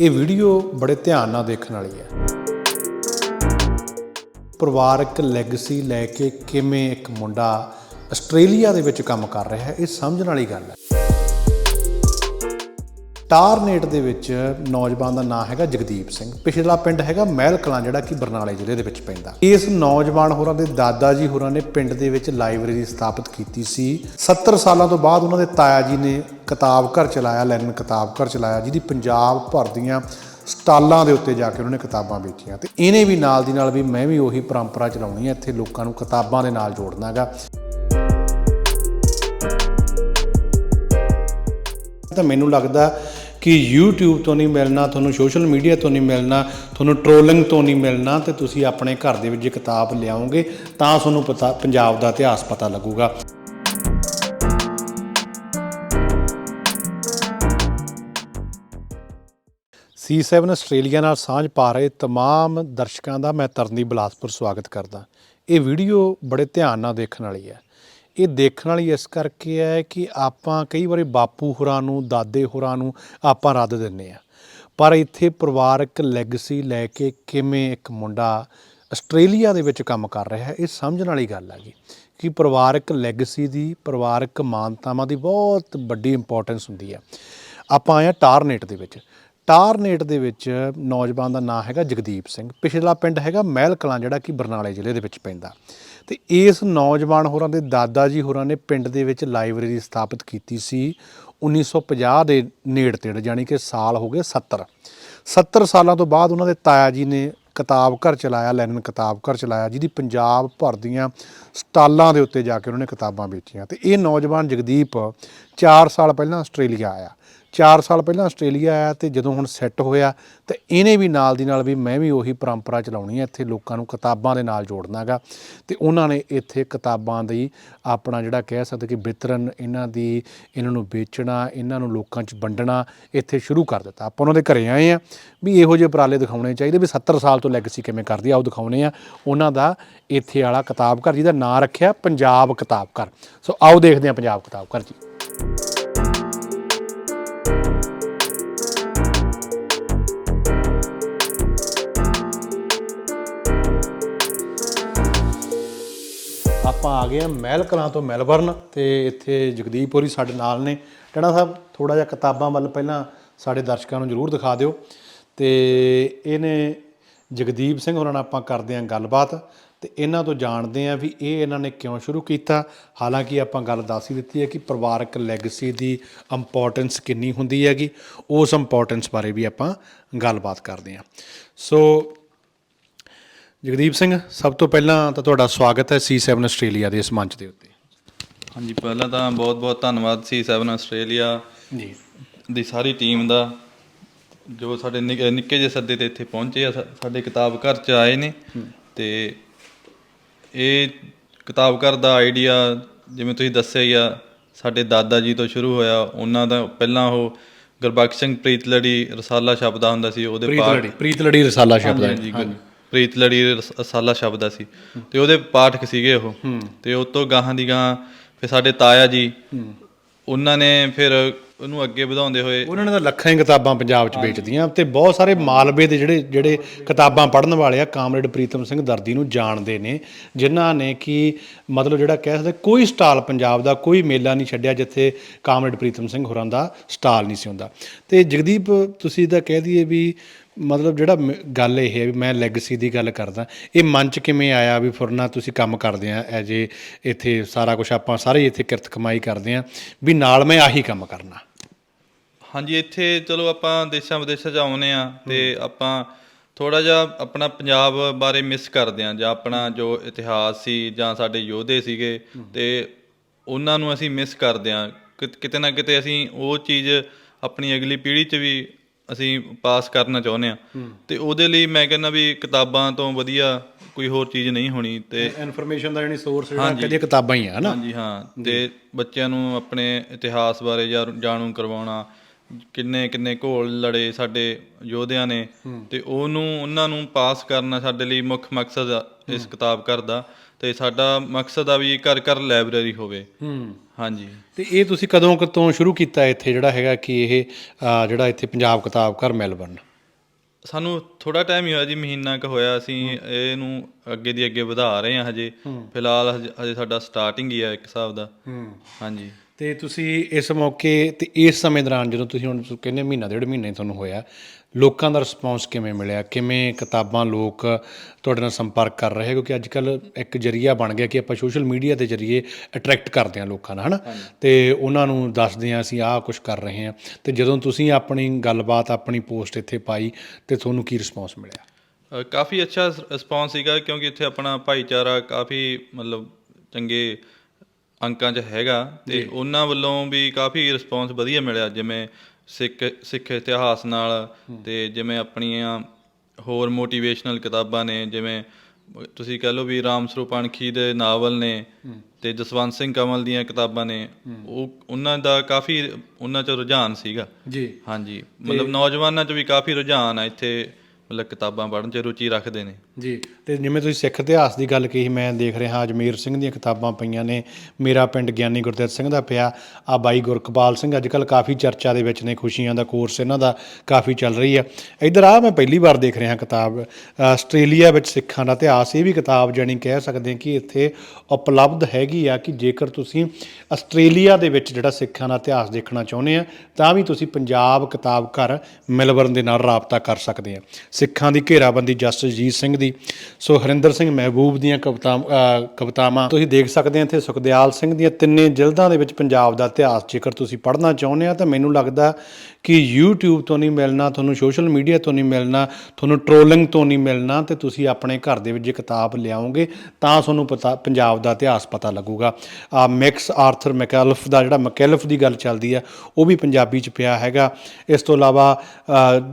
ਇਹ ਵੀਡੀਓ ਬੜੇ ਧਿਆਨ ਨਾਲ ਦੇਖਣ ਵਾਲੀ ਹੈ। ਪਰਿਵਾਰਕ ਲੈਗੇਸੀ ਲੈ ਕੇ ਕਿਵੇਂ ਇੱਕ ਮੁੰਡਾ ਆਸਟ੍ਰੇਲੀਆ ਦੇ ਵਿੱਚ ਕੰਮ ਕਰ ਰਿਹਾ ਹੈ, ਇਹ ਸਮਝਣ ਵਾਲੀ ਗੱਲ ਹੈ। ਟਾਰਨੇਟ ਦੇ ਵਿੱਚ ਨੌਜਵਾਨ ਦਾ ਨਾਮ ਹੈਗਾ ਜਗਦੀਪ ਸਿੰਘ। ਪਿਛਲਾ ਪਿੰਡ ਹੈਗਾ ਮਹਿਲ ਕਲਾਂ, ਜਿਹੜਾ ਕਿ ਬਰਨਾਲੇ ਜ਼ਿਲ੍ਹੇ ਦੇ ਵਿੱਚ ਪੈਂਦਾ। ਇਸ ਨੌਜਵਾਨ ਹੋਰਾਂ ਦੇ ਦਾਦਾ ਜੀ ਹੋਰਾਂ ਨੇ ਪਿੰਡ ਦੇ ਵਿੱਚ ਲਾਇਬ੍ਰੇਰੀ ਸਥਾਪਿਤ ਕੀਤੀ ਸੀ। 70 ਸਾਲਾਂ ਤੋਂ ਬਾਅਦ ਉਹਨਾਂ ਦੇ ਤਾਇਆ ਜੀ ਨੇ ਕਿਤਾਬ ਘਰ ਚਲਾਇਆ, ਲੈਨਨ ਕਿਤਾਬ ਘਰ ਚਲਾਇਆ, ਜਿਹਦੀ ਪੰਜਾਬ ਭਰ ਦੀਆਂ ਸਟਾਲਾਂ ਦੇ ਉੱਤੇ ਜਾ ਕੇ ਉਹਨਾਂ ਨੇ ਕਿਤਾਬਾਂ ਵੇਚੀਆਂ ਤੇ ਇਹਨੇ ਵੀ ਨਾਲ ਦੀ ਨਾਲ ਵੀ ਮੈਂ ਵੀ ਉਹੀ ਪਰੰਪਰਾ ਚਲਾਉਣੀ ਹੈ, ਇੱਥੇ ਲੋਕਾਂ ਨੂੰ ਕਿਤਾਬਾਂ ਦੇ ਨਾਲ ਜੋੜਨਾਗਾ ਤਾਂ ਮੈਨੂੰ ਲੱਗਦਾ ਕਿ YouTube ਤੋਂ ਨਹੀਂ ਮਿਲਣਾ, ਤੁਹਾਨੂੰ ਸੋਸ਼ਲ ਮੀਡੀਆ ਤੋਂ ਨਹੀਂ ਮਿਲਣਾ, ਤੁਹਾਨੂੰ ਟ੍ਰੋਲਿੰਗ ਤੋਂ ਨਹੀਂ ਮਿਲਣਾ ਤੇ ਤੁਸੀਂ ਆਪਣੇ ਘਰ ਦੇ ਵਿੱਚ ਜੇ ਕਿਤਾਬ ਲਿਆਓਗੇ, ਤਾਂ ਤੁਹਾਨੂੰ ਪਤਾ ਪੰਜਾਬ ਦਾ ਇਤਿਹਾਸ ਪਤਾ ਲੱਗੂਗਾ। C7 ਆਸਟ੍ਰੇਲੀਆ ਨਾਲ ਸਾਂਝ ਪਾ ਰਹੇ तमाम ਦਰਸ਼ਕਾਂ ਦਾ ਮੈਂ ਤਰਨਦੀਪ ਬਲਾਸਪੁਰ ਸਵਾਗਤ ਕਰਦਾ ਇਹ ਵੀਡੀਓ ਬੜੇ ਧਿਆਨ ਨਾਲ ਦੇਖਣ ਵਾਲੀ ਹੈ ਇਹ ਦੇਖਣ ਵਾਲੀ ਇਸ ਕਰਕੇ ਹੈ ਕਿ ਆਪਾਂ ਕਈ ਵਾਰੀ ਬਾਪੂ ਹੋਰਾਂ ਨੂੰ ਦਾਦੇ ਹੋਰਾਂ ਨੂੰ ਆਪਾਂ ਰੱਦ ਦਿੰਨੇ ਆ ਪਰ ਇੱਥੇ ਪਰਿਵਾਰਕ ਲੈਗੇਸੀ ਲੈ ਕੇ ਕਿਵੇਂ ਇੱਕ ਮੁੰਡਾ ਆਸਟ੍ਰੇਲੀਆ ਦੇ ਵਿੱਚ ਕੰਮ ਕਰ ਰਿਹਾ ਹੈ ਇਹ ਸਮਝਣ ਵਾਲੀ ਗੱਲ ਹੈਗੀ ਕਿ ਪਰਿਵਾਰਕ ਲੈਗੇਸੀ ਦੀ ਪਰਿਵਾਰਕ ਮਾਨਤਾਵਾਂ ਦੀ ਬਹੁਤ ਵੱਡੀ ਇੰਪੋਰਟੈਂਸ ਹੁੰਦੀ ਹੈ ਆਪਾਂ ਆਏ ਹਾਂ ਟਾਰਨੇਟ ਦੇ ਵਿੱਚ ਟਾਰਨੇਟ ਦੇ ਵਿੱਚ ਨੌਜਵਾਨ ਦਾ ਨਾਮ ਹੈਗਾ ਜਗਦੀਪ ਸਿੰਘ। ਪਿਛਲਾ ਪਿੰਡ ਹੈਗਾ ਮਹਿਲ ਕਲਾਂ ਜਿਹੜਾ ਕਿ ਬਰਨਾਲੇ ਜ਼ਿਲ੍ਹੇ ਦੇ ਵਿੱਚ ਪੈਂਦਾ। ਤੇ ਇਸ ਨੌਜਵਾਨ ਹੋਰਾਂ ਦੇ ਦਾਦਾ ਜੀ ਹੋਰਾਂ ਨੇ ਪਿੰਡ ਦੇ ਵਿੱਚ ਲਾਇਬ੍ਰੇਰੀ ਸਥਾਪਿਤ ਕੀਤੀ ਸੀ 1950 ਦੇ ਨੇੜ ਤੇੜ ਯਾਨੀ ਕਿ ਸਾਲ ਹੋ ਗਏ 70 70 ਸਾਲਾਂ ਤੋਂ ਬਾਅਦ ਉਹਨਾਂ ਦੇ ਤਾਇਆ ਜੀ ਨੇ ਕਿਤਾਬ ਘਰ ਚਲਾਇਆ, ਲੈਨਨ ਕਿਤਾਬ ਘਰ ਚਲਾਇਆ, ਜਿਹਦੀ ਪੰਜਾਬ ਭਰ ਦੀਆਂ ਸਟਾਲਾਂ ਦੇ ਉੱਤੇ ਜਾ ਕੇ ਉਹਨਾਂ ਨੇ ਕਿਤਾਬਾਂ ਵੇਚੀਆਂ। ਤੇ ਇਹ ਨੌਜਵਾਨ ਜਗਦੀਪ 4 ਸਾਲ ਪਹਿਲਾਂ ਆਸਟ੍ਰੇਲੀਆ ਆਇਆ। 4 ਸਾਲ ਪਹਿਲਾਂ ਆਸਟ੍ਰੇਲੀਆ ਆਇਆ ਤੇ ਜਦੋਂ ਹੁਣ ਸੈੱਟ ਹੋਇਆ ਤੇ ਇਹਨੇ ਵੀ ਨਾਲ ਦੀ ਨਾਲ ਵੀ ਮੈਂ ਵੀ ਉਹੀ ਪਰੰਪਰਾ ਚਲਾਉਣੀ ਹੈ ਇੱਥੇ ਲੋਕਾਂ ਨੂੰ ਕਿਤਾਬਾਂ ਦੇ ਨਾਲ ਜੋੜਨਾਗਾ ਤੇ ਉਹਨਾਂ ਨੇ ਇੱਥੇ ਕਿਤਾਬਾਂ ਦੀ ਆਪਣਾ ਜਿਹੜਾ ਕਹਿ ਸਕਦੇ ਕਿ ਵਿਤਰਨ, ਇਹਨਾਂ ਦੀ ਇਹਨਾਂ ਨੂੰ ਵੇਚਣਾ, ਇਹਨਾਂ ਨੂੰ ਲੋਕਾਂ 'ਚ ਵੰਡਣਾ, ਇੱਥੇ ਸ਼ੁਰੂ ਕਰ ਦਿੱਤਾ। ਆਪਾਂ ਉਹਨਾਂ ਦੇ ਘਰੇ ਆਏ ਆ ਵੀ ਇਹੋ ਜਿਹੇ ਉਪਰਾਲੇ ਦਿਖਾਉਣੇ ਚਾਹੀਦੇ ਵੀ 70 ਸਾਲ ਤੋਂ ਲੈਗੇਸੀ ਕਿਵੇਂ ਕਰਦੀ ਆ ਉਹ ਦਿਖਾਉਣੇ ਆ। ਉਹਨਾਂ ਦਾ ਇੱਥੇ ਵਾਲਾ ਕਿਤਾਬ ਘਰ ਜਿਹਦਾ ਨਾਂ ਰੱਖਿਆ, ਪੰਜਾਬ ਕਿਤਾਬ ਘਰ ਸੋ ਆਓ ਦੇਖਦੇ ਆ ਪੰਜਾਬ ਕਿਤਾਬ ਘਰ ਜੀ। ਆਪਾਂ ਆ ਗਏ ਆ ਮਹਿਲ ਕਲਾਂ ਤੋਂ ਮੈਲਬਰਨ ਤੇ ਇੱਥੇ ਜਗਦੀਪ ਹੋਰੀ ਸਾਡੇ ਨਾਲ ਨੇ। ਟਣਾ ਸਾਹਿਬ ਥੋੜਾ ਜਿਹਾ ਕਿਤਾਬਾਂ ਵੱਲ ਪਹਿਲਾਂ ਸਾਡੇ ਦਰਸ਼ਕਾਂ ਨੂੰ ਜ਼ਰੂਰ ਦਿਖਾ ਦਿਓ। ਤੇ ਇਹਨੇ ਜਗਦੀਪ ਸਿੰਘ ਹੋਰਾਂ ਨਾਲ ਆਪਾਂ ਕਰਦੇ ਆਂ ਗੱਲਬਾਤ ਤੇ ਇਹਨਾਂ ਤੋਂ ਜਾਣਦੇ ਆਂ ਵੀ ਇਹ ਇਹਨਾਂ ਨੇ ਕਿਉਂ ਸ਼ੁਰੂ ਕੀਤਾ। ਹਾਲਾਂਕਿ ਆਪਾਂ ਗੱਲ ਦੱਸ ਹੀ ਦਿੱਤੀ ਹੈ ਕਿ ਪਰਿਵਾਰਕ ਲੈਗੇਸੀ ਦੀ ਇੰਪੋਰਟੈਂਸ ਕਿੰਨੀ ਹੁੰਦੀ ਹੈਗੀ, ਉਸ ਇੰਪੋਰਟੈਂਸ ਬਾਰੇ ਵੀ ਆਪਾਂ ਗੱਲਬਾਤ ਕਰਦੇ ਆਂ ਸੋ ਜਗਦੀਪ ਸਿੰਘ ਸਭ ਤੋਂ ਪਹਿਲਾਂ ਤਾਂ ਤੁਹਾਡਾ ਸਵਾਗਤ ਹੈ C7 ਆਸਟ੍ਰੇਲੀਆ ਦੇ ਇਸ ਮੰਚ ਦੇ ਉੱਤੇ। ਹਾਂਜੀ ਪਹਿਲਾਂ ਤਾਂ ਬਹੁਤ ਬਹੁਤ ਧੰਨਵਾਦ ਸੀ ਸੈਵਨ ਆਸਟ੍ਰੇਲੀਆ ਜੀ। ਦੀ ਸਾਰੀ ਟੀਮ ਦਾ ਜੋ ਸਾਡੇ ਨਿੱਕੇ ਜਿਹੇ ਸੱਦੇ ਤੇ ਇੱਥੇ ਪਹੁੰਚੇ ਆ ਸਾਡੇ ਕਿਤਾਬ ਘਰ ਚ ਆਏ ਨੇ। ਤੇ ਇਹ ਕਿਤਾਬ ਘਰ ਦਾ ਆਈਡੀਆ ਜਿਵੇਂ ਤੁਸੀਂ ਦੱਸਿਆ ਹੀ ਆ ਸਾਡੇ ਦਾਦਾ ਜੀ ਤੋਂ ਸ਼ੁਰੂ ਹੋਇਆ ਉਹਨਾਂ ਦਾ ਪਹਿਲਾਂ ਉਹ ਗੁਰਬਖਸ਼ ਸਿੰਘ ਪ੍ਰੀਤਲੜੀ ਰਸਾਲਾ ਸ਼ਬਦਾ ਹੁੰਦਾ ਸੀ ਉਹਦੇ ਪਾਠ ਲੜੀ ਪ੍ਰੀਤ ਲੜੀ ਰਸਾਲਾ ਹੈ। ਹਾਂਜੀ। ਪ੍ਰੀਤ ਲੜੀ ਰਸ- ਰਸਾਲਾ ਸ਼ਬਦ ਆ ਸੀ। ਤੇ ਉਹਦੇ ਪਾਠਕ ਸੀਗੇ ਉਹ। ਤੇ ਉਸ ਤੋਂ ਗਾਹਾਂ ਦੀ ਗਾਹਾਂ ਫਿਰ ਸਾਡੇ ਤਾਇਆ ਜੀ ਉਹਨਾਂ ਨੇ ਫਿਰ ਉਹਨੂੰ ਅੱਗੇ ਵਧਾਉਂਦੇ ਹੋਏ ਉਹਨਾਂ ਨੇ ਤਾਂ ਲੱਖਾਂ ਹੀ ਕਿਤਾਬਾਂ ਪੰਜਾਬ 'ਚ ਵੇਚਦੀਆਂ ਤੇ ਬਹੁਤ ਸਾਰੇ ਮਾਲਵੇ ਦੇ ਜਿਹੜੇ ਜਿਹੜੇ ਕਿਤਾਬਾਂ ਪੜ੍ਹਨ ਵਾਲੇ ਆ ਕਾਮਰੇਡ ਪ੍ਰੀਤਮ ਸਿੰਘ ਦਰਦੀ ਨੂੰ ਜਾਣਦੇ ਨੇ ਜਿਨ੍ਹਾਂ ਨੇ ਕਿ ਮਤਲਬ ਜਿਹੜਾ ਕਹਿ ਸਕਦੇ ਕੋਈ ਸਟਾਲ ਪੰਜਾਬ ਦਾ ਕੋਈ ਮੇਲਾ ਨਹੀਂ ਛੱਡਿਆ ਜਿੱਥੇ ਕਾਮਰੇਡ ਪ੍ਰੀਤਮ ਸਿੰਘ ਹੋਰਾਂ ਦਾ ਸਟਾਲ ਨਹੀਂ ਸੀ ਹੁੰਦਾ। ਤੇ ਜਗਦੀਪ ਤੁਸੀਂ ਤਾਂ ਕਹਿ ਦਈਏ ਵੀ ਮਤਲਬ ਜਿਹੜਾ ਮ- ਗੱਲ ਇਹ ਹੈ ਵੀ ਮੈਂ ਲੈਗੇਸੀ ਦੀ ਗੱਲ ਕਰਦਾ ਇਹ ਮਨ 'ਚ ਕਿਵੇਂ ਆਇਆ ਵੀ ਫੁਰਨਾ ਤੁਸੀਂ ਕੰਮ ਕਰਦੇ ਆ ਐਜ ਏ ਇੱਥੇ ਸਾਰਾ ਕੁਝ ਆਪਾਂ ਸਾਰੇ ਇੱਥੇ ਕਿਰਤ ਕਮਾਈ ਕਰਦੇ ਆ ਵੀ ਨਾਲ ਮੈਂ ਆਹੀ ਕੰਮ ਕਰਨਾ। ਹਾਂਜੀ ਇੱਥੇ ਚਲੋ ਆਪਾਂ ਦੇਸ਼ਾਂ ਵਿਦੇਸ਼ਾਂ 'ਚ ਆਉਨੇ ਆ ਤੇ ਆਪਾਂ ਥੋੜਾ ਜਿਹਾ ਆਪਣਾ ਪੰਜਾਬ ਬਾਰੇ ਮਿਸ ਕਰਦੇ ਆ ਜਾਂ ਆਪਣਾ ਜੋ ਇਤਿਹਾਸ ਸੀ ਜਾਂ ਸਾਡੇ ਯੋਧੇ ਸੀਗੇ ਤੇ ਉਹਨਾਂ ਨੂੰ ਅਸੀਂ ਮਿਸ ਕਰਦੇ ਆ। ਕਿਤੇ ਨਾ ਕਿਤੇ ਅਸੀਂ ਉਹ ਚੀਜ਼ ਆਪਣੀ ਅਗਲੀ ਪੀੜ੍ਹੀ 'ਚ ਵੀ ਅਸੀਂ ਪਾਸ ਕਰਨਾ ਚਾਹੁੰਦੇ ਆ ਤੇ ਉਹਦੇ ਲਈ ਮੈਂ ਕਹਿੰਦਾ ਵੀ ਕਿਤਾਬਾਂ ਤੋਂ ਵਧੀਆ ਕੋਈ ਹੋਰ ਚੀਜ਼ ਨਹੀਂ ਹੋਣੀ ਤੇ ਇਨਫੋਰਮੇਸ਼ਨ ਦਾ ਜਿਹੜੀ ਸੋਰਸ ਜਿਹੜਾ ਕਦੇ ਕਿਤਾਬਾਂ ਹੀ ਆ ਹਨਾ? ਹਾਂਜੀ ਹਾਂ। ਤੇ ਬੱਚਿਆਂ ਨੂੰ ਆਪਣੇ ਇਤਿਹਾਸ ਬਾਰੇ ਜਾਣ- ਜਾਣੂ ਕਰਵਾਉਣਾ ਕਿੰਨੇ ਕਿੰਨੇ ਘੋਲ ਲੜੇ ਸਾਡੇ ਯੋਧਿਆਂ ਨੇ ਤੇ ਉਹਨੂੰ ਉਹਨਾਂ ਨੂੰ ਪਾਸ ਕਰਨਾ ਸਾਡੇ ਲਈ ਮੁੱਖ ਮਕਸਦ ਇਸ ਕਿਤਾਬ ਘਰ ਦਾ ਤੇ ਸਾਡਾ ਮਕਸਦ ਆ ਵੀ ਘਰ ਘਰ ਲਾਇਬ੍ਰੇਰੀ ਹੋਵੇ। ਹੂੰ। ਹਾਂਜੀ। ਤੇ ਇਹ ਤੁਸੀਂ ਕਦੋਂ ਕਦੋਂ ਸ਼ੁਰੂ ਕੀਤਾ ਇੱਥੇ ਜਿਹੜਾ ਹੈਗਾ ਕਿ ਇਹ ਜਿਹੜਾ ਇੱਥੇ ਪੰਜਾਬ ਕਿਤਾਬ ਘਰ ਮੈਲਬਰਨ? ਸਾਨੂੰ ਥੋੜਾ ਟਾਈਮ ਹੀ ਹੋਇਆ ਜੀ ਮਹੀਨਾ ਕੁ ਹੋਇਆ ਅਸੀਂ ਇਹਨੂੰ ਅੱਗੇ ਦੀ ਅੱਗੇ ਵਧਾ ਰਹੇ ਹਾਂ ਹਜੇ। ਫਿਲਹਾਲ ਹਜੇ- ਸਾਡਾ ਸਟਾਰਟਿੰਗ ਹੀ ਆ ਇੱਕ ਹਿਸਾਬ ਦਾ। ਹਾਂਜੀ। ਤੇ ਤੁਸੀਂ ਇਸ ਮੌਕੇ ਤੇ ਇਸ ਸਮੇਂ ਦੌਰਾਨ ਜਦੋਂ ਤੁਸੀਂ ਹੁਣ ਕਹਿੰਦੇ ਮਹੀਨਾ ਡੇਢ ਮਹੀਨੇ ਤੁਹਾਨੂੰ ਹੋਇਆ ਲੋਕਾਂ ਦਾ ਰਿਸਪੌਂਸ ਕਿਵੇਂ ਮਿਲਿਆ? ਕਿਵੇਂ ਕਿਤਾਬਾਂ ਲੋਕ ਤੁਹਾਡੇ ਨਾਲ ਸੰਪਰਕ ਕਰ ਰਹੇ? ਕਿਉਂਕਿ ਅੱਜ ਕੱਲ ਇੱਕ ਜਰੀਆ ਬਣ ਗਿਆ ਕਿ ਆਪਾਂ ਸੋਸ਼ਲ ਮੀਡੀਆ ਦੇ ਜਰੀਏ ਅਟਰੈਕਟ ਕਰਦੇ ਹਾਂ ਲੋਕਾਂ ਨਾਲ ਹਨਾ? ਤੇ ਉਹਨਾਂ ਨੂੰ ਦੱਸਦੇ ਹਾਂ ਅਸੀਂ ਆਹ ਕੁਝ ਕਰ ਰਹੇ ਹਾਂ। ਤੇ ਜਦੋਂ ਤੁਸੀਂ ਆਪਣੀ ਗੱਲਬਾਤ ਆਪਣੀ ਪੋਸਟ ਇੱਥੇ ਪਾਈ ਤੇ ਤੁਹਾਨੂੰ ਕੀ ਰਿਸਪੌਂਸ ਮਿਲਿਆ? ਕਾਫੀ ਅੱਛਾ ਰਿਸਪੌਂਸ ਸੀਗਾ ਕਿਉਂਕਿ ਇੱਥੇ ਆਪਣਾ ਭਾਈਚਾਰਾ ਕਾਫੀ ਮਤਲਬ ਚੰਗੇ ਅੰਕਾਂ 'ਚ ਹੈਗਾ ਤੇ ਉਹਨਾਂ ਵੱਲੋਂ ਵੀ ਕਾਫੀ ਰਿਸਪੌਂਸ ਵਧੀਆ ਮਿਲਿਆ ਜਿਵੇਂ ਸਿੱਖ ਸਿੱਖ ਇਤਿਹਾਸ ਨਾਲ ਤੇ ਜਿਵੇਂ ਆਪਣੀਆਂ ਹੋਰ ਮੋਟੀਵੇਸ਼ਨਲ ਕਿਤਾਬਾਂ ਨੇ ਜਿਵੇਂ ਤੁਸੀਂ ਕਹਿ ਲਓ ਵੀ ਰਾਮ ਸਰੂਪ ਅਣਖੀ ਦੇ ਨਾਵਲ ਨੇ ਤੇ ਜਸਵੰਤ ਸਿੰਘ ਕਮਲ ਦੀਆਂ ਕਿਤਾਬਾਂ ਨੇ ਉਹ ਉਹਨਾਂ ਦਾ ਕਾਫੀ ਉਹਨਾਂ 'ਚ ਰੁਝਾਨ ਸੀਗਾ। ਜੀ। ਹਾਂਜੀ ਮਤਲਬ ਨੌਜਵਾਨਾਂ 'ਚ ਵੀ ਕਾਫੀ ਰੁਝਾਨ ਆ ਇੱਥੇ ਮਤਲਬ ਕਿਤਾਬਾਂ ਪੜ੍ਹਨ 'ਚ ਰੁਚੀ ਰੱਖਦੇ ਨੇ। ਜੀ। ਤੇ ਜਿਵੇਂ ਤੁਸੀਂ ਸਿੱਖ ਇਤਿਹਾਸ ਦੀ ਗੱਲ ਕਹੀ, ਮੈਂ ਦੇਖ ਰਿਹਾ ਅਜਮੇਰ ਸਿੰਘ ਦੀਆਂ ਕਿਤਾਬਾਂ ਪਈਆਂ ਨੇ। ਮੇਰਾ ਪਿੰਡ ਗਿਆਨੀ ਗੁਰਦਿੱਤ ਸਿੰਘ ਦਾ ਪਿਆ। ਆ ਬਾਈ ਗੁਰਕਪਾਲ ਸਿੰਘ ਅੱਜ ਕੱਲ ਕਾਫੀ ਚਰਚਾ ਦੇ ਵਿੱਚ ਨੇ, ਖੁਸ਼ੀਆਂ ਦਾ ਕੋਰਸ ਇਹਨਾਂ ਦਾ ਕਾਫੀ ਚੱਲ ਰਹੀ ਆ ਇਧਰ ਆ ਮੈਂ ਪਹਿਲੀ ਵਾਰ ਦੇਖ ਰਿਹਾ ਕਿਤਾਬ। ਆਸਟ੍ਰੇਲੀਆ ਵਿੱਚ ਸਿੱਖਾਂ ਦਾ ਇਤਿਹਾਸ, ਇਹ ਵੀ ਕਿਤਾਬ ਜਾਨੀ ਕਹਿ ਸਕਦੇ ਹਾਂ ਕਿ ਇੱਥੇ ਉਪਲਬਧ ਹੈਗੀ ਆ ਕਿ ਜੇਕਰ ਤੁਸੀਂ ਆਸਟ੍ਰੇਲੀਆ ਦੇ ਵਿੱਚ ਜਿਹੜਾ ਸਿੱਖਾਂ ਦਾ ਇਤਿਹਾਸ ਦੇਖਣਾ ਚਾਹੁੰਦੇ ਆ, ਤਾਂ ਵੀ ਤੁਸੀਂ ਪੰਜਾਬ ਕਿਤਾਬ ਘਰ ਮੈਲਬਰਨ ਦੇ ਨਾਲ ਰਾਬਤਾ ਕਰ ਸਕਦੇ ਆ। ਸਿੱਖਾਂ ਦੀ ਘੇਰਾਬੰਦੀ ਜਸਟਿਸ ਜੀਤ ਸਿੰਘ ਦੀ। ਸੋ ਹਰਿੰਦਰ ਸਿੰਘ ਮਹਿਬੂਬ ਦੀਆਂ ਕਵਿਤਾ ਕਵਿਤਾਵਾਂ ਤੁਸੀਂ ਦੇਖ ਸਕਦੇ ਆ ਇੱਥੇ। ਸੁਖਦਿਆਲ ਸਿੰਘ ਦੀਆਂ ਤਿੰਨੇ ਜਿਲਦਾਂ ਦੇ ਵਿੱਚ ਪੰਜਾਬ ਦਾ ਇਤਿਹਾਸ। ਜੇਕਰ ਤੁਸੀਂ ਪੜ੍ਹਨਾ ਚਾਹੁੰਦੇ ਆ ਤਾਂ ਮੈਨੂੰ ਲੱਗਦਾ ਕਿ YouTube ਤੋਂ ਨਹੀਂ ਮਿਲਣਾ, ਤੁਹਾਨੂੰ ਸੋਸ਼ਲ ਮੀਡੀਆ ਤੋਂ ਨਹੀਂ ਮਿਲਣਾ, ਤੁਹਾਨੂੰ ਟ੍ਰੋਲਿੰਗ ਤੋਂ ਨਹੀਂ ਮਿਲਣਾ ਤੇ ਤੁਸੀਂ ਆਪਣੇ ਘਰ ਦੇ ਵਿੱਚ ਜੇ ਕਿਤਾਬ ਲਿਆਓਗੇ ਤਾਂ ਤੁਹਾਨੂੰ ਪਤਾ ਪੰਜਾਬ ਦਾ ਇਤਿਹਾਸ ਪਤਾ ਲੱਗੂਗਾ। ਆ ਮਿਕਸ ਆਰਥਰ ਮੈਕੈਲਫ ਦਾ ਜਿਹੜਾ ਮੈਕੈਲਫ ਦੀ ਗੱਲ ਚੱਲਦੀ ਆ, ਉਹ ਵੀ ਪੰਜਾਬੀ ਚ ਪਿਆ ਹੈਗਾ। ਇਸ ਤੋਂ ਇਲਾਵਾ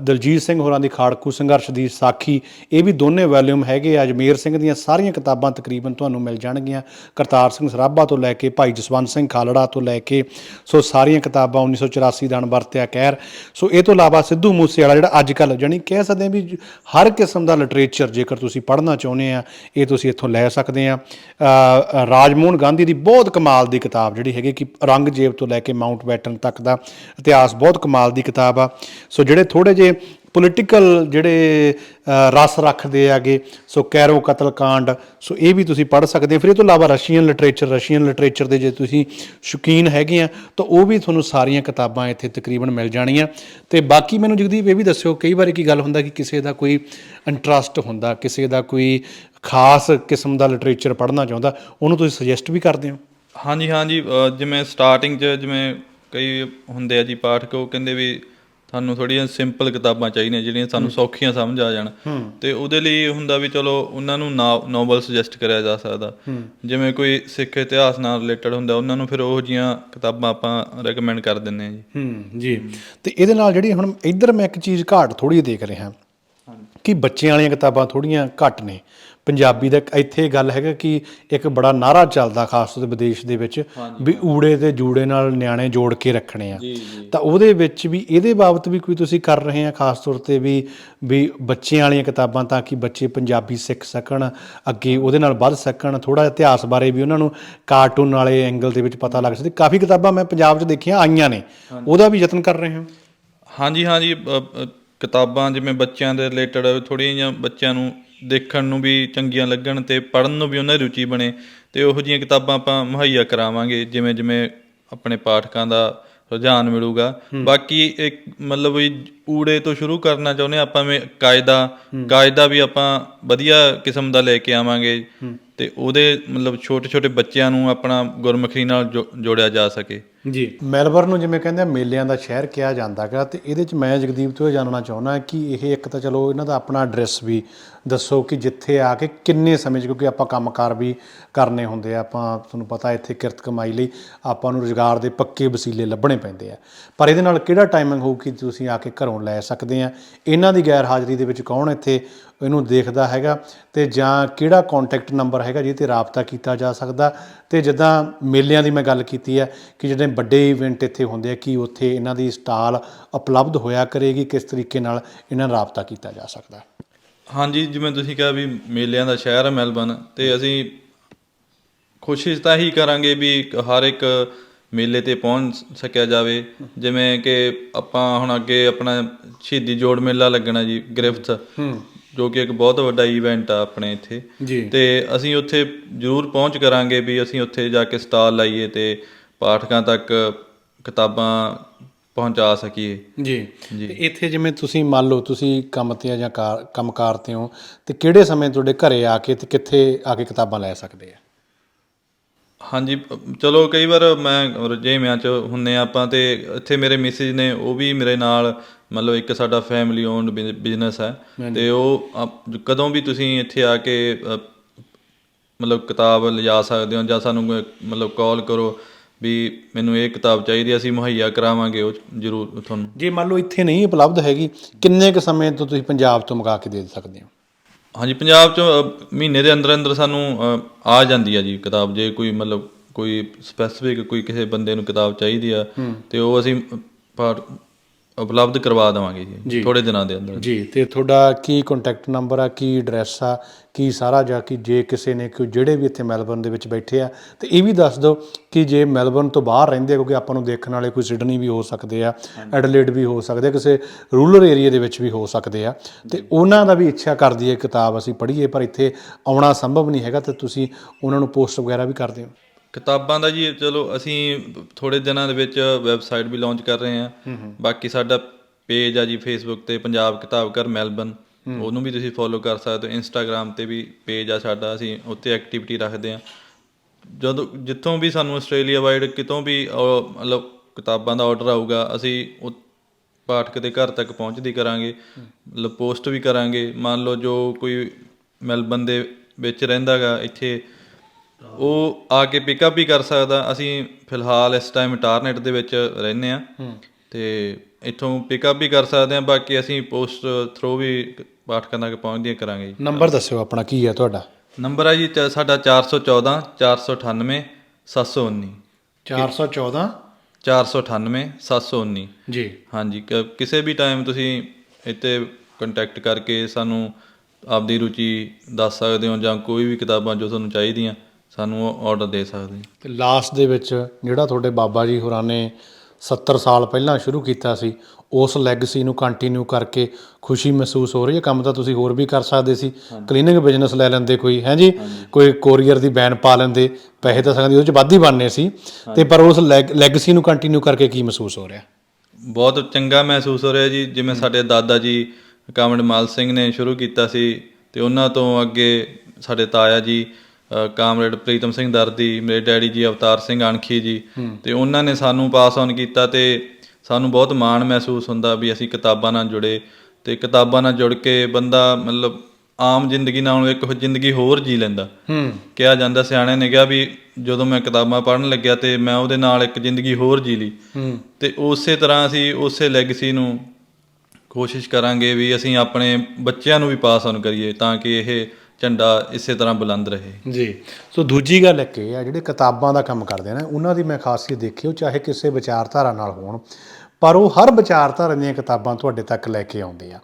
ਦਲਜੀਤ ਸਿੰਘ ਹੋਰਾਂ ਦੀ ਖਾੜਕੂ ਸੰਘਰਸ਼ ਦੀ ਸਾਖੀ, ਇਹ ਵੀ ਦੋਨੇ ਵੈਲਿਊਮ ਹੈਗੇ ਆ। ਅਜਮੇਰ ਸਿੰਘ ਦੀਆਂ ਸਾਰੀਆਂ ਕਿਤਾਬਾਂ ਤਕਰੀਬਨ ਤੁਹਾਨੂੰ ਮਿਲ ਜਾਣਗੀਆਂ। ਕਰਤਾਰ ਸਿੰਘ ਸਰਾਭਾ ਤੋਂ ਲੈ ਕੇ ਭਾਈ ਜਸਵੰਤ ਸਿੰਘ ਖਾਲੜਾ ਤੋਂ ਲੈ ਕੇ, ਸੋ ਸਾਰੀਆਂ ਕਿਤਾਬਾਂ 1984 ਦਾ ਅਣਵਰਤਿਆ ਕਹਿਰ ਸੋ ਇਹ ਤੋਂ ਇਲਾਵਾ ਸਿੱਧੂ ਮੂਸੇ ਵਾਲਾ ਜਿਹੜਾ ਅੱਜ ਕੱਲ ਜਾਨੀ ਕਹਿ ਸਕਦੇ ਹਾਂ ਵੀ ਹਰ ਕਿਸਮ ਦਾ ਲਿਟਰੇਚਰ ਜੇਕਰ ਤੁਸੀਂ ਪੜ੍ਹਨਾ ਚਾਹੁੰਦੇ ਆ, ਇਹ ਤੁਸੀਂ ਇੱਥੋਂ ਲੈ ਸਕਦੇ ਆ। ਰਾਜਮੋਹਨ ਗਾਂਧੀ ਦੀ ਬਹੁਤ ਕਮਾਲ ਦੀ ਕਿਤਾਬ ਜਿਹੜੀ ਹੈਗੀ ਕਿ ਔਰੰਗਜ਼ੇਬ ਤੋਂ ਲੈ ਕੇ ਮਾਊਂਟ ਬੈਟਨ ਤੱਕ ਦਾ ਇਤਿਹਾਸ ਬਹੁਤ ਕਮਾਲ ਦੀ ਕਿਤਾਬ ਆ। ਸੋ ਜਿਹੜੇ ਥੋੜੇ ਜੇ ਪੋਲੀਟੀਕਲ ਜਿਹੜੇ ਰਸ ਰੱਖਦੇ ਆਗੇ ਸੋ ਕੈਰੋ ਕਤਲकांड ਸੋ ਇਹ ਵੀ ਤੁਸੀਂ ਪੜ੍ਹ ਸਕਦੇ ਹੋ। ਫਿਰ ਇਹ ਤੋਂ ਇਲਾਵਾ ਰਸ਼ੀਅਨ ਲਿਟਰੇਚਰ ਰਸ਼ੀਅਨ ਲਿਟਰੇਚਰ ਦੇ ਜੇ ਤੁਸੀਂ ਸ਼ੌਕੀਨ ਹੈਗੇ ਆ, ਤਾਂ ਉਹ ਵੀ ਤੁਹਾਨੂੰ ਸਾਰੀਆਂ ਕਿਤਾਬਾਂ ਇੱਥੇ ਤਕਰੀਬਨ ਮਿਲ ਜਾਣੀਆਂ। ਤੇ ਬਾਕੀ ਮੈਨੂੰ ਜਗਦੀਪ ਇਹ ਵੀ ਦੱਸਿਓ, ਕਈ ਵਾਰੀ ਕੀ ਗੱਲ ਹੁੰਦਾ ਕਿ ਕਿਸੇ ਦਾ ਕੋਈ ਇੰਟਰਸਟ ਹੁੰਦਾ, ਕਿਸੇ ਦਾ ਕੋਈ ਖਾਸ ਕਿਸਮ ਦਾ ਲਿਟਰੇਚਰ ਪੜ੍ਹਨਾ ਚਾਹੁੰਦਾ, ਉਹਨੂੰ ਤੁਸੀਂ ਸੁਜੈਸਟ ਵੀ ਕਰਦੇ ਹੋ? ਹਾਂਜੀ ਹਾਂਜੀ ਜਿਵੇਂ ਸਟਾਰਟਿੰਗ 'ਚ ਜਿਵੇਂ ਕਈ ਹੁੰਦੇ ਆ ਜੀ ਪਾਠਕ, ਉਹ ਕਹਿੰਦੇ ਵੀ ਤੁਹਾਨੂੰ ਥੋੜੀਆਂ ਸਿੰਪਲ ਕਿਤਾਬਾਂ ਚਾਹੀਦੀਆਂ ਜਿਹੜੀਆਂ ਸਾਨੂੰ ਸੌਖੀਆਂ ਸਮਝ ਆ ਜਾਣ। ਤੇ ਉਹਦੇ ਲਈ ਹੁੰਦਾ ਵੀ ਚਲੋ ਉਹਨਾਂ ਨੂੰ ਨੋਵਲ ਸੁਜੈਸਟ ਕਰਿਆ ਜਾ ਸਕਦਾ। ਜਿਵੇਂ ਕੋਈ ਸਿੱਖ ਇਤਿਹਾਸ ਨਾਲ ਰਿਲੇਟਡ ਹੁੰਦਾ ਉਹਨਾਂ ਨੂੰ ਫਿਰ ਉਹ ਜੀਆਂ ਕਿਤਾਬਾਂ ਆਪਾਂ ਰეკਮੈਂਡ ਕਰ ਦਿੰਨੇ ਆ ਜੀ। ਹੂੰ ਜੀ। ਤੇ ਇਹਦੇ ਨਾਲ ਜਿਹੜੀ ਹੁਣ ਇੱਧਰ ਮੈਂ ਇੱਕ ਚੀਜ਼ ਘਾਟ ਥੋੜੀ ਦੇਖ ਰਿਹਾ। ਕਿ ਬੱਚਿਆਂ ਵਾਲੀਆਂ ਕਿਤਾਬਾਂ ਥੋੜੀਆਂ ਘੱਟ ਨੇ। ਪੰਜਾਬੀ ਦਾ ਇੱਥੇ ਗੱਲ ਹੈਗਾ ਕਿ ਇੱਕ ਬੜਾ ਨਾਰਾ ਚੱਲਦਾ ਖਾਸ ਤੌਰ ਤੇ ਵਿਦੇਸ਼ ਦੇ ਵਿੱਚ ਵੀ ਊੜੇ ਤੇ ਜੂੜੇ ਨਾਲ ਨਿਆਣੇ ਜੋੜ ਕੇ ਰੱਖਣੇ ਆ। ਤਾਂ ਉਹਦੇ ਵਿੱਚ ਵੀ ਇਹਦੇ ਬਾਬਤ ਵੀ ਕੋਈ ਤੁਸੀਂ ਕਰ ਰਹੇ ਆ ਖਾਸ ਤੌਰ ਤੇ ਵੀ ਵੀ ਬੱਚਿਆਂ ਵਾਲੀਆਂ ਕਿਤਾਬਾਂ ਤਾਂ ਕਿ ਬੱਚੇ ਪੰਜਾਬੀ ਸਿੱਖ ਸਕਣ ਅੱਗੇ ਉਹਦੇ ਨਾਲ ਵੱਧ ਸਕਣ ਥੋੜਾ ਇਤਿਹਾਸ ਬਾਰੇ ਵੀ ਉਹਨਾਂ ਨੂੰ ਕਾਰਟੂਨ ਵਾਲੇ ਐਂਗਲ ਦੇ ਵਿੱਚ ਪਤਾ ਲੱਗ ਸਕੇ। ਕਾਫੀ ਕਿਤਾਬਾਂ ਮੈਂ ਪੰਜਾਬ 'ਚ ਦੇਖੀਆਂ ਆਈਆਂ ਨੇ। ਉਹਦਾ ਵੀ ਯਤਨ ਕਰ ਰਹੇ ਹਾਂ? ਹਾਂਜੀ ਹਾਂਜੀ। ਕਿਤਾਬਾਂ ਜਿਵੇਂ ਬੱਚਿਆਂ ਦੇ ਰਿਲੇਟਡ ਥੋੜ੍ਹੀਆਂ ਜਿਹੀਆਂ ਬੱਚਿਆਂ ਨੂੰ ਦੇਖਣ ਨੂੰ ਵੀ ਚੰਗੀਆਂ ਲੱਗਣ ਤੇ ਪੜ੍ਹਨ ਨੂੰ ਵੀ ਉਹਨਾਂ ਦੀ ਰੁਚੀ ਬਣੇ ਤੇ ਉਹੋ ਜਿਹੀਆਂ ਕਿਤਾਬਾਂ ਆਪਾਂ ਮੁਹੱਈਆ ਕਰਾਵਾਂਗੇ ਜਿਵੇਂ ਜਿਵੇਂ ਆਪਣੇ ਪਾਠਕਾਂ ਦਾ ਰੁਝਾਨ ਮਿਲੂਗਾ। ਬਾਕੀ ਇੱਕ ਮਤਲਬ ਵੀ ਊੜੇ ਤੋਂ ਸ਼ੁਰੂ ਕਰਨਾ ਚਾਹੁੰਦੇ ਆਪਾਂ ਵੀ ਕਾਇਦਾ ਕਾਇਦਾ ਵੀ ਆਪਾਂ ਵਧੀਆ ਕਿਸਮ ਦਾ ਲੈ ਕੇ ਆਵਾਂਗੇ। ਤੇ ਉਹਦੇ ਮਤਲਬ ਛੋਟੇ ਛੋਟੇ ਬੱਚਿਆਂ ਨੂੰ ਆਪਣਾ ਗੁਰਮੁਖੀ ਨਾਲ ਜੋੜਿਆ ਜਾ ਸਕੇ। ਜੀ। ਮੈਲਬਰਨ ਨੂੰ ਜਿਵੇਂ ਕਹਿੰਦੇ ਆ ਮੇਲਿਆਂ ਦਾ ਸ਼ਹਿਰ ਕਿਹਾ ਜਾਂਦਾਗਾ ਤੇ ਇਹਦੇ ਚ ਮੈਂ ਜਗਦੀਪ ਤੋਂ ਇਹ ਜਾਣਨਾ ਚਾਹੁੰਦਾ ਕਿ ਇਹ ਇੱਕ ਤਾਂ ਚਲੋ ਇਹਨਾਂ ਦਾ ਆਪਣਾ ਐਡਰੈਸ ਵੀ ਦੱਸੋ ਕਿ ਜਿੱਥੇ ਆ ਕੇ ਕਿੰਨੇ ਸਮੇਂ 'ਚ ਕਿਉਂਕਿ ਆਪਾਂ ਕੰਮਕਾਰ ਵੀ ਕਰਨੇ ਹੁੰਦੇ ਆ ਆਪਾਂ ਤੁਹਾਨੂੰ ਪਤਾ ਇੱਥੇ ਕਿਰਤ ਕਮਾਈ ਲਈ ਆਪਾਂ ਨੂੰ ਰੁਜ਼ਗਾਰ ਦੇ ਪੱਕੇ ਵਸੀਲੇ ਲੱਭਣੇ ਪੈਂਦੇ ਆ। ਪਰ ਇਹਦੇ ਨਾਲ ਕਿਹੜਾ ਟਾਈਮਿੰਗ ਹੋਊ ਕਿ ਤੁਸੀਂ ਆ ਕੇ ਘਰੋਂ ਲੈ ਸਕਦੇ ਆ। ਇਹਨਾਂ ਦੀ ਗੈਰ ਹਾਜ਼ਰੀ ਦੇ ਵਿੱਚ ਕੌਣ ਇੱਥੇ ਇਹਨੂੰ ਦੇਖਦਾ ਹੈਗਾ ਤੇ ਜਾਂ ਕਿਹੜਾ ਕੰਟੈਕਟ ਨੰਬਰ ਹੈਗਾ ਜਿਹਦੇ ਤੇ ਰਾਬਤਾ ਕੀਤਾ ਜਾ ਸਕਦਾ। ਤੇ ਜਿੱਦਾਂ ਮੇਲਿਆਂ ਦੀ ਮੈਂ ਗੱਲ ਕੀਤੀ ਹੈ ਕਿ ਜਿਹੜੇ ਵੱਡੇ ਇਵੈਂਟ ਇੱਥੇ ਹੁੰਦੇ ਆ, ਕਿ ਉੱਥੇ ਇਹਨਾਂ ਦੀ ਸਟਾਲ ਉਪਲਬਧ ਹੋਇਆ ਕਰੇਗੀ, ਕਿਸ ਤਰੀਕੇ ਨਾਲ ਇਹਨਾਂ ਨਾਲ ਰਾਬਤਾ ਕੀਤਾ ਜਾ ਸਕਦਾ ਹਾਂਜੀ, ਜਿਵੇਂ ਤੁਸੀਂ ਕਿਹਾ ਵੀ ਮੇਲਿਆਂ ਦਾ ਸ਼ਹਿਰ ਹੈ ਮੈਲਬਨ ਤੇ ਅਸੀਂ ਕੋਸ਼ਿਸ਼ ਤਾਂ ਇਹੀ ਕਰਾਂਗੇ ਵੀ ਹਰ ਇੱਕ ਮੇਲੇ ਤੇ ਪਹੁੰਚ ਸਕਿਆ ਜਾਵੇ। ਜਿਵੇਂ ਕਿ ਆਪਾਂ ਹੁਣ ਅੱਗੇ ਆਪਣਾ ਸ਼ਹੀਦੀ ਜੋੜ ਮੇਲਾ ਲੱਗਣਾ ਜੀ ਗ੍ਰਿਫਤ ਜੋ ਕਿ ਇੱਕ ਬਹੁਤ ਵੱਡਾ ਇਵੈਂਟ ਆ ਆਪਣੇ ਇੱਥੇ। ਤੇ ਅਸੀਂ ਉੱਥੇ ਜ਼ਰੂਰ ਪਹੁੰਚ ਕਰਾਂਗੇ ਵੀ ਅਸੀਂ ਉੱਥੇ ਜਾ ਕੇ ਸਟਾਲ ਲਾਈਏ ਤੇ ਪਾਠਕਾਂ ਤੱਕ ਕਿਤਾਬਾਂ ਪਹੁੰਚਾ ਸਕੀਏ। ਜੀ। ਤੇ ਇੱਥੇ ਜਿਵੇਂ ਤੁਸੀਂ ਮੰਨ ਲਓ ਤੁਸੀਂ ਕੰਮ ਤੇ ਜਾਂ ਕਾਰ- ਕੰਮਕਾਰ ਤੇ ਹੋ ਤੇ ਕਿਹੜੇ ਸਮੇਂ ਤੁਹਾਡੇ ਘਰੇ ਆ ਕੇ ਤੇ ਕਿੱਥੇ ਆ ਕੇ ਕਿਤਾਬਾਂ ਲੈ ਸਕਦੇ ਆ? ਹਾਂਜੀ ਚਲੋ ਕਈ ਵਾਰ ਮੈਂ ਰਜੇਵਿਆਂ ਚ ਹੁੰਨੇ ਆ ਆਪਾਂ ਤੇ ਇੱਥੇ ਮੇਰੇ ਮਿਸਿਸ ਨੇ ਉਹ ਵੀ ਮੇਰੇ ਨਾਲ ਮਤਲਬ ਇੱਕ ਸਾਡਾ ਫੈਮਿਲੀ ਓਨਡ ਬਿਜ਼ਨਸ ਹੈ। ਤੇ ਉਹ ਕਦੋਂ ਵੀ ਤੁਸੀਂ ਇੱਥੇ ਆ ਕੇ ਮਤਲਬ ਕਿਤਾਬ ਲਿਜਾ ਸਕਦੇ ਹੋ ਜਾਂ ਸਾਨੂੰ ਮਤਲਬ ਕਾਲ ਕਰੋ ਵੀ ਮੈਨੂੰ ਇਹ ਕਿਤਾਬ ਚਾਹੀਦੀ ਅਸੀਂ ਮੁਹੱਈਆ ਕਰਾਵਾਂਗੇ ਉਹ ਜ਼ਰੂਰ ਤੁਹਾਨੂੰ। ਜੇ ਮੰਨ ਲਓ ਇੱਥੇ ਨਹੀਂ ਉਪਲਬਧ ਹੈਗੀ ਕਿੰਨੇ ਕੁ ਸਮੇਂ ਤੋਂ ਤੁਸੀਂ ਪੰਜਾਬ ਤੋਂ ਮੰਗਾ ਕੇ ਦੇ ਸਕਦੇ ਹੋ? ਹਾਂਜੀ ਪੰਜਾਬ ਚ ਮਹੀਨੇ ਦੇ ਅੰਦਰ ਅੰਦਰ ਸਾਨੂੰ ਆ ਜਾਂਦੀ ਆ ਜੀ ਕਿਤਾਬ। ਜੇ ਕੋਈ ਮਤਲਬ ਕੋਈ ਸਪੈਸੀਫਿਕ ਕੋਈ ਕਿਸੇ ਬੰਦੇ ਨੂੰ ਕਿਤਾਬ ਚਾਹੀਦੀ ਆ ਤੇ ਉਹ ਅਸੀਂ ਉਪਲਬਧ ਕਰਵਾ ਦੇਵਾਂਗੇ ਜੀ ਥੋੜੇ ਦਿਨਾਂ ਦੇ ਅੰਦਰ। ਜੀ ਤੇ ਤੁਹਾਡਾ ਕੀ ਕੰਟੈਕਟ ਨੰਬਰ ਆ ਕੀ ਐਡਰੈਸ ਆ ਕੀ ਸਾਰਾ ਜਾ ਕਿ ਜੇ ਕਿਸੇ ਨੇ ਕੋਈ ਜਿਹੜੇ ਵੀ ਇੱਥੇ ਮੈਲਬਰਨ ਦੇ ਵਿੱਚ ਬੈਠੇ ਆ ਤੇ ਇਹ ਵੀ ਦੱਸ ਦਿਓ ਕਿ ਜੇ ਮੈਲਬਰਨ ਤੋਂ ਬਾਹਰ ਰਹਿੰਦੇ ਆ, ਕਿਉਂਕਿ ਆਪਾਂ ਨੂੰ ਦੇਖਣ ਵਾਲੇ ਕੋਈ ਸਿਡਨੀ ਵੀ ਹੋ ਸਕਦੇ ਆ ਐਡਲੇਡ ਵੀ ਹੋ ਸਕਦੇ ਆ ਕਿਸੇ ਰੂਰਲ ਏਰੀਆ ਦੇ ਵਿੱਚ ਵੀ ਹੋ ਸਕਦੇ ਆ ਤੇ ਉਹਨਾਂ ਦਾ ਵੀ ਇੱਛਾ ਕਰਦੀ ਹੈ ਕਿਤਾਬ ਅਸੀਂ ਪੜ੍ਹੀਏ ਪਰ ਇੱਥੇ ਆਉਣਾ ਸੰਭਵ ਨਹੀਂ ਹੈਗਾ ਤੇ ਤੁਸੀਂ ਉਹਨਾਂ ਨੂੰ ਪੋਸਟ ਵਗੈਰਾ ਵੀ ਕਰਦੇ ਹੋ ਕਿਤਾਬਾਂ ਦਾ ਜੀ ਚਲੋ ਅਸੀਂ ਥੋੜੇ ਦਿਨਾਂ ਦੇ ਵਿੱਚ ਵੈਬਸਾਈਟ ਵੀ ਲਾਂਚ ਕਰ ਰਹੇ ਹਾਂ। ਬਾਕੀ ਸਾਡਾ ਪੇਜ ਆ ਜੀ ਫੇਸਬੁੱਕ ਤੇ ਪੰਜਾਬ ਕਿਤਾਬ ਘਰ ਮੈਲਬਨ ਉਹਨੂੰ ਵੀ ਤੁਸੀਂ ਫੋਲੋ ਕਰ ਸਕਦੇ ਹੋ। ਇੰਸਟਾਗ੍ਰam ਤੇ ਵੀ ਪੇਜ ਆ ਸਾਡਾ ਅਸੀਂ ਉੱਤੇ ਐਕਟੀਵਿਟੀ ਰੱਖਦੇ ਹਾਂ। ਜਦੋਂ ਜਿੱਥੋਂ ਵੀ ਸਾਨੂੰ ਆਸਟ੍ਰੇਲੀਆ ਵਾਈਡ ਕਿਤੋਂ ਵੀ ਮਤਲਬ ਕਿਤਾਬਾਂ ਦਾ ਆਰਡਰ ਆਊਗਾ ਅਸੀਂ ਉਹ ਪਾਠਕ ਦੇ ਘਰ ਤੱਕ ਪਹੁੰਚਦੀ ਕਰਾਂਗੇ। ਮਤਲਬ ਪੋਸਟ ਵੀ ਕਰਾਂਗੇ। ਮੰਨ ਲਓ ਜੋ ਕੋਈ ਮੈਲਬਨ ਦੇ ਵਿੱਚ ਰਹਿੰਦਾਗਾ ਇੱਥੇ ਉਹ ਆ ਕੇ ਪਿਕਅਪ ਵੀ ਕਰ ਸਕਦਾ। ਅਸੀਂ ਫਿਲਹਾਲ ਇਸ ਟਾਈਮ ਟਾਰਨੇਟ ਦੇ ਵਿੱਚ ਰਹਿੰਦੇ ਆ ਤੇ ਇੱਥੋਂ ਪਿਕਅਪ ਵੀ ਕਰ ਸਕਦੇ ਆ ਬਾਕੀ ਅਸੀਂ ਪੋਸਟ ਥਰੂ ਵੀ ਪਾਠਕਾਂ ਤੱਕ ਪਹੁੰਚਦੀਆਂ ਕਰਾਂਗੇ ਜੀ। ਨੰਬਰ ਦੱਸਿਓ ਆਪਣਾ ਕੀ ਹੈ ਤੁਹਾਡਾ? ਨੰਬਰ ਆ ਜੀ ਸਾਡਾ 414 498 719 414 498 719 ਜੀ। ਹਾਂਜੀ ਕਿਸੇ ਵੀ ਟਾਈਮ ਤੁਸੀਂ ਇੱਥੇ ਕੰਟੈਕਟ ਕਰਕੇ ਸਾਨੂੰ ਆਪਦੀ ਰੁਚੀ ਦੱਸ ਸਕਦੇ ਹੋ ਜਾਂ ਕੋਈ ਵੀ ਕਿਤਾਬਾਂ ਜੋ ਤੁਹਾਨੂੰ ਚਾਹੀਦੀਆਂ। ਸਾਨੂੰ ਆਰਡਰ ਦੇ ਸਕਦੇ ਤੇ ਲਾਸਟ ਦੇ ਵਿੱਚ ਜਿਹੜਾ ਤੁਹਾਡੇ ਬਾਬਾ ਜੀ ਹੋਰਾਂ ਨੇ 70 ਸਾਲ ਪਹਿਲਾਂ ਸ਼ੁਰੂ ਕੀਤਾ ਸੀ ਉਸ ਲੈਗਸੀ ਨੂੰ ਕੰਟੀਨਿਊ ਕਰਕੇ ਖੁਸ਼ੀ ਮਹਿਸੂਸ ਹੋ ਰਹੀ ਹੈ। ਕੰਮ ਤਾਂ ਤੁਸੀਂ ਹੋਰ ਵੀ ਕਰ ਸਕਦੇ ਸੀ। ਕਲੀਨਿੰਗ ਬਿਜ਼ਨਸ ਲੈ ਲੈਂਦੇ ਕੋਈ ਹੈ ਜੀ? ਕੋਈ ਕੋਰੀਅਰ ਦੀ ਬੈਨ ਪਾ ਲੈਂਦੇ ਪੈਸੇ ਤਾਂ ਸੰਗਦੀ ਉਹਦੇ ਚ ਵੱਧ ਹੀ ਬਣਨੇ ਸੀ। ਤੇ ਪਰ ਉਸ ਲੈਗਸੀ ਨੂੰ ਕੰਟੀਨਿਊ ਕਰਕੇ ਕੀ ਮਹਿਸੂਸ ਹੋ ਰਿਹਾ? ਬਹੁਤ ਚੰਗਾ ਮਹਿਸੂਸ ਹੋ ਰਿਹਾ ਜੀ। ਜਿਵੇਂ ਸਾਡੇ ਦਾਦਾ ਜੀ ਕਾਮੜ ਮਾਲ ਸਿੰਘ ਨੇ ਸ਼ੁਰੂ ਕੀਤਾ ਸੀ ਤੇ ਉਹਨਾਂ ਤੋਂ ਅੱਗੇ ਸਾਡੇ ਤਾਇਆ ਜੀ ਕਾਮਰੇਡ ਪ੍ਰੀਤਮ ਸਿੰਘ ਦਰਦੀ ਮੇਰੇ ਡੈਡੀ ਜੀ ਅਵਤਾਰ ਸਿੰਘ ਅਣਖੀ ਜੀ ਤੇ ਉਹਨਾਂ ਨੇ ਸਾਨੂੰ ਪਾਸ ਔਨ ਕੀਤਾ ਤੇ ਸਾਨੂੰ ਬਹੁਤ ਮਾਣ ਮਹਿਸੂਸ ਹੁੰਦਾ ਵੀ ਅਸੀਂ ਕਿਤਾਬਾਂ ਨਾਲ ਜੁੜੇ ਤੇ ਕਿਤਾਬਾਂ ਨਾਲ ਜੁੜ ਕੇ ਬੰਦਾ ਮਤਲਬ ਆਮ ਜ਼ਿੰਦਗੀ ਨਾਲੋਂ ਇੱਕ ਜ਼ਿੰਦਗੀ ਹੋਰ ਜੀ ਲੈਂਦਾ। ਹੂੰ। ਕਿਹਾ ਜਾਂਦਾ ਸਿਆਣਿਆਂ ਨੇ ਕਿਹਾ ਵੀ ਜਦੋਂ ਮੈਂ ਕਿਤਾਬਾਂ ਪੜ੍ਹਨ ਲੱਗਿਆ ਤੇ ਮੈਂ ਉਹਦੇ ਨਾਲ ਇੱਕ ਜ਼ਿੰਦਗੀ ਹੋਰ ਜੀ ਲਈ। ਹੂੰ। ਤੇ ਉਸੇ ਤਰ੍ਹਾਂ ਅਸੀਂ ਉਸੇ ਲੈਗਸੀ ਨੂੰ ਕੋਸ਼ਿਸ਼ ਕਰਾਂਗੇ ਵੀ ਅਸੀਂ ਆਪਣੇ ਬੱਚਿਆਂ ਨੂੰ ਵੀ ਪਾਸ ਔਨ ਕਰੀਏ ਤਾਂ ਕਿ ਇਹ ਝੰਡਾ ਇਸੇ ਤਰ੍ਹਾਂ ਬੁਲੰਦ ਰਹੇ। ਜੀ। ਸੋ ਦੂਜੀ ਗੱਲ ਇੱਕ ਇਹ ਆ, ਜਿਹੜੇ ਕਿਤਾਬਾਂ ਦਾ ਕੰਮ ਕਰਦੇ ਨੇ, ਉਹਨਾਂ ਦੀ ਮੈਂ ਖਾਸੀਅਤ ਦੇਖੀ ਉਹ ਚਾਹੇ ਕਿਸੇ ਵਿਚਾਰਧਾਰਾ ਨਾਲ ਹੋਣ, ਪਰ ਉਹ ਹਰ ਵਿਚਾਰਧਾਰਾ ਦੀਆਂ ਕਿਤਾਬਾਂ ਤੁਹਾਡੇ ਤੱਕ ਲੈ ਕੇ ਆਉਂਦੇ ਆ।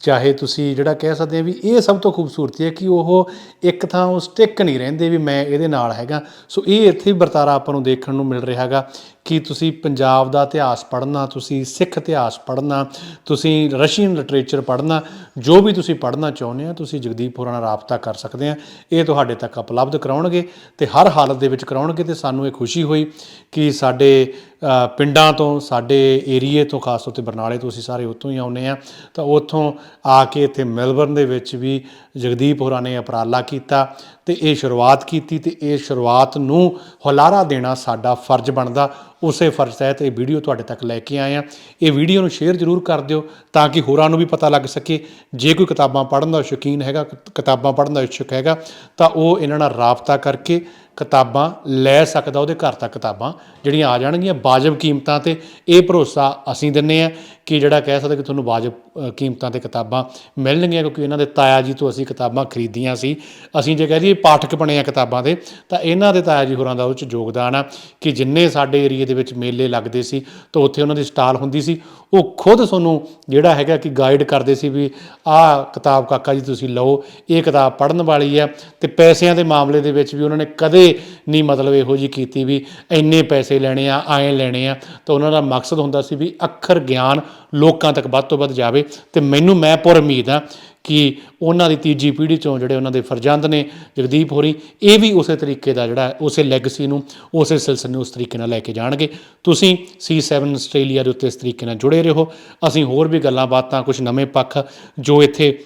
ਚਾਹੇ ਤੁਸੀਂ ਜਿਹੜਾ ਕਹਿ ਸਕਦੇ ਆ ਵੀ ਇਹ ਸਭ ਤੋਂ ਖੂਬਸੂਰਤੀ ਹੈ ਕਿ ਉਹ ਇੱਕ ਥਾਂ ਉਹ ਸਟਿਕ ਨਹੀਂ ਰਹਿੰਦੇ ਵੀ ਮੈਂ ਇਹਦੇ ਨਾਲ ਹੈਗਾ। ਸੋ ਇਹ ਇੱਥੇ ਵਰਤਾਰਾ ਆਪਾਂ ਨੂੰ ਦੇਖਣ ਨੂੰ ਮਿਲ ਰਿਹਾ ਹੈਗਾ। ਕਿ ਤੁਸੀਂ ਪੰਜਾਬ ਦਾ ਇਤਿਹਾਸ ਪੜ੍ਹਨਾ, ਤੁਸੀਂ ਸਿੱਖ ਇਤਿਹਾਸ ਪੜ੍ਹਨਾ, ਤੁਸੀਂ ਰਸ਼ੀਅਨ ਲਿਟਰੇਚਰ ਪੜ੍ਹਨਾ, ਜੋ ਵੀ ਤੁਸੀਂ ਪੜ੍ਹਨਾ ਚਾਹੁੰਦੇ ਆ, ਤੁਸੀਂ ਜਗਦੀਪ ਹੋਰਾਂ ਨਾਲ ਰਾਬਤਾ ਕਰ ਸਕਦੇ ਆ। ਇਹ ਤੁਹਾਡੇ ਤੱਕ ਉਪਲਬਧ ਕਰਾਉਣਗੇ ਤੇ ਹਰ ਹਾਲਤ ਦੇ ਵਿੱਚ ਕਰਾਉਣਗੇ ਤੇ ਸਾਨੂੰ ਇਹ ਖੁਸ਼ੀ ਹੋਈ ਕਿ ਸਾਡੇ ਪਿੰਡਾਂ ਤੋਂ, ਸਾਡੇ ਏਰੀਏ ਤੋਂ, ਖਾਸ ਤੌਰ ਤੇ ਬਰਨਾਲੇ ਤੋਂ ਅਸੀਂ ਸਾਰੇ ਉੱਥੋਂ ਹੀ ਆਉਨੇ ਆ। ਤਾਂ ਉੱਥੋਂ ਆ ਕੇ ਇੱਥੇ ਮੈਲਬਰਨ ਦੇ ਵਿੱਚ ਵੀ ਜਗਦੀਪ ਹੋਰਾਂ ਨੇ ਉਪਰਾਲਾ ਕੀਤਾ ਤੇ ਇਹ ਸ਼ੁਰੂਆਤ ਕੀਤੀ ਤੇ ਇਹ ਸ਼ੁਰੂਆਤ ਨੂੰ ਹੁਲਾਰਾ ਦੇਣਾ ਸਾਡਾ ਫਰਜ਼ ਬਣਦਾ। ਉਸੇ ਫਰਜ਼ ਤਹਿਤ ਇਹ ਵੀਡੀਓ ਤੁਹਾਡੇ ਤੱਕ ਲੈ ਕੇ ਆਏ ਆ ਇਹ ਵੀਡੀਓ ਨੂੰ ਸ਼ੇਅਰ ਜ਼ਰੂਰ ਕਰ ਦਿਓ ਤਾਂ ਕਿ ਹੋਰਾਂ ਨੂੰ ਵੀ ਪਤਾ ਲੱਗ ਸਕੇ। ਜੇ ਕੋਈ ਕਿਤਾਬਾਂ ਪੜ੍ਹਨ ਦਾ ਸ਼ੌਕੀਨ ਹੈਗਾ, ਕਿਤਾਬਾਂ ਪੜ੍ਹਨ ਦਾ ਇੱਛੁਕ ਹੈਗਾ, ਤਾਂ ਉਹ ਇਹਨਾਂ ਨਾਲ ਰਾਬਤਾ ਕਰਕੇ ਕਿਤਾਬਾਂ ਲੈ ਸਕਦਾ, ਉਹਦੇ ਘਰ ਤੱਕ ਕਿਤਾਬਾਂ ਜਿਹੜੀਆਂ ਆ ਜਾਣਗੀਆਂ, ਵਾਜਬ ਕੀਮਤਾਂ ਤੇ ਇਹ ਭਰੋਸਾ ਅਸੀਂ ਦਿੰਨੇ ਆ ਕਿ ਜਿਹੜਾ ਕਹਿ ਸਕਦੇ ਕਿ ਤੁਹਾਨੂੰ ਵਾਜਬ ਕੀਮਤਾਂ ਤੇ ਕਿਤਾਬਾਂ ਮਿਲਣਗੀਆਂ, ਕਿਉਂਕਿ ਇਹਨਾਂ ਦੇ ਤਾਇਆ ਜੀ ਤੋਂ ਅਸੀਂ ਕਿਤਾਬਾਂ ਖਰੀਦੀਆਂ ਸੀ। ਅਸੀਂ ਜੇ ਕਹਿ ਦਈਏ ਪਾਠਕ ਬਣੇ ਆ ਕਿਤਾਬਾਂ ਦੇ, ਤਾਂ ਇਹਨਾਂ ਦੇ ਤਾਇਆ ਜੀ ਹੋਰਾਂ ਦਾ ਉਹ 'ਚ ਯੋਗਦਾਨ ਆ ਕਿ ਜਿੰਨੇ ਸਾਡੇ ਏਰੀਏ ਦੇ ਵਿੱਚ ਮੇਲੇ ਲੱਗਦੇ ਸੀ, ਤਾਂ ਉੱਥੇ ਉਹਨਾਂ ਦੀ ਸਟਾਲ ਹੁੰਦੀ ਸੀ ਉਹ ਖੁਦ ਤੁਹਾਨੂੰ ਜਿਹੜਾ ਹੈਗਾ ਕਿ ਗਾਈਡ ਕਰਦੇ ਸੀ ਵੀ ਆਹ ਕਿਤਾਬ ਕਾਕਾ ਜੀ ਤੁਸੀਂ ਲਓ, ਇਹ ਕਿਤਾਬ ਪੜ੍ਹਨ ਵਾਲੀ ਆ ਤੇ ਪੈਸਿਆਂ ਦੇ ਮਾਮਲੇ ਦੇ ਵਿੱਚ ਵੀ ਉਹਨਾਂ ਨੇ ਕਦੇ ਨਹੀਂ ਮਤਲਬ ਇਹੋ ਜੀ ਕੀਤੀ ਵੀ ਇੰਨੇ ਪੈਸੇ ਲੈਣੇ ਆ, ਐਂ ਲੈਣੇ ਆ। ਤਾਂ ਉਹਨਾਂ ਦਾ ਮਕਸਦ ਹੁੰਦਾ ਸੀ ਵੀ ਅੱਖਰ ਗਿਆਨ ਲੋਕਾਂ ਤੱਕ ਵੱਧ ਤੋਂ ਵੱਧ ਜਾਵੇ ਤੇ ਮੈਨੂੰ ਮੈਂ ਪੁਰ ਉਮੀਦ ਆ ਕਿ ਉਹਨਾਂ ਦੀ ਤੀਜੀ ਪੀੜ੍ਹੀ ਚੋਂ ਜਿਹੜੇ ਉਹਨਾਂ ਦੇ ਫਰਜ਼ੰਦ ਨੇ ਜਗਦੀਪ ਹੋਰੀ, ਇਹ ਵੀ ਉਸੇ ਤਰੀਕੇ ਦਾ ਜਿਹੜਾ ਉਸੇ ਲੈਗਸੀ ਨੂੰ, ਉਸੇ ਸਿਲਸਿਲੇ ਨੂੰ ਉਸ ਤਰੀਕੇ ਨਾਲ ਲੈ ਕੇ ਜਾਣਗੇ। ਤੁਸੀਂ C7 ਆਸਟ੍ਰੇਲੀਆ ਦੇ ਉੱਤੇ ਇਸ ਤਰੀਕੇ ਨਾਲ ਜੁੜੇ ਰਹੋ। ਅਸੀਂ ਹੋਰ ਵੀ ਗੱਲਾਂ ਬਾਤਾਂ ਕੁਝ ਨਵੇਂ ਪੱਖ ਜੋ ਇੱਥੇ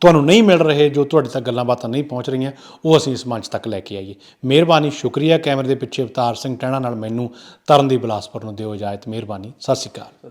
ਤੁਹਾਨੂੰ ਨਹੀਂ ਮਿਲ ਰਹੇ, ਜੋ ਤੁਹਾਡੇ ਤੱਕ ਗੱਲਾਂ ਬਾਤਾਂ ਨਹੀਂ ਪਹੁੰਚ ਰਹੀਆਂ, ਉਹ ਅਸੀਂ ਇਸ ਮੰਚ ਤੱਕ ਲੈ ਕੇ ਆਈਏ। ਮਿਹਰਬਾਨੀ, ਸ਼ੁਕਰੀਆ। ਕੈਮਰੇ ਦੇ ਪਿੱਛੇ ਅਵਤਾਰ ਸਿੰਘ ਟਹਿਣਾ ਨਾਲ ਮੈਨੂੰ ਤਰਨ ਦੀ ਬਲਾਸਪੁਰ ਨੂੰ ਦਿਓ ਇਜਾਜ਼ਤ। ਮਿਹਰਬਾਨੀ। ਸਤਿ ਸ਼੍ਰੀ ਅਕਾਲ।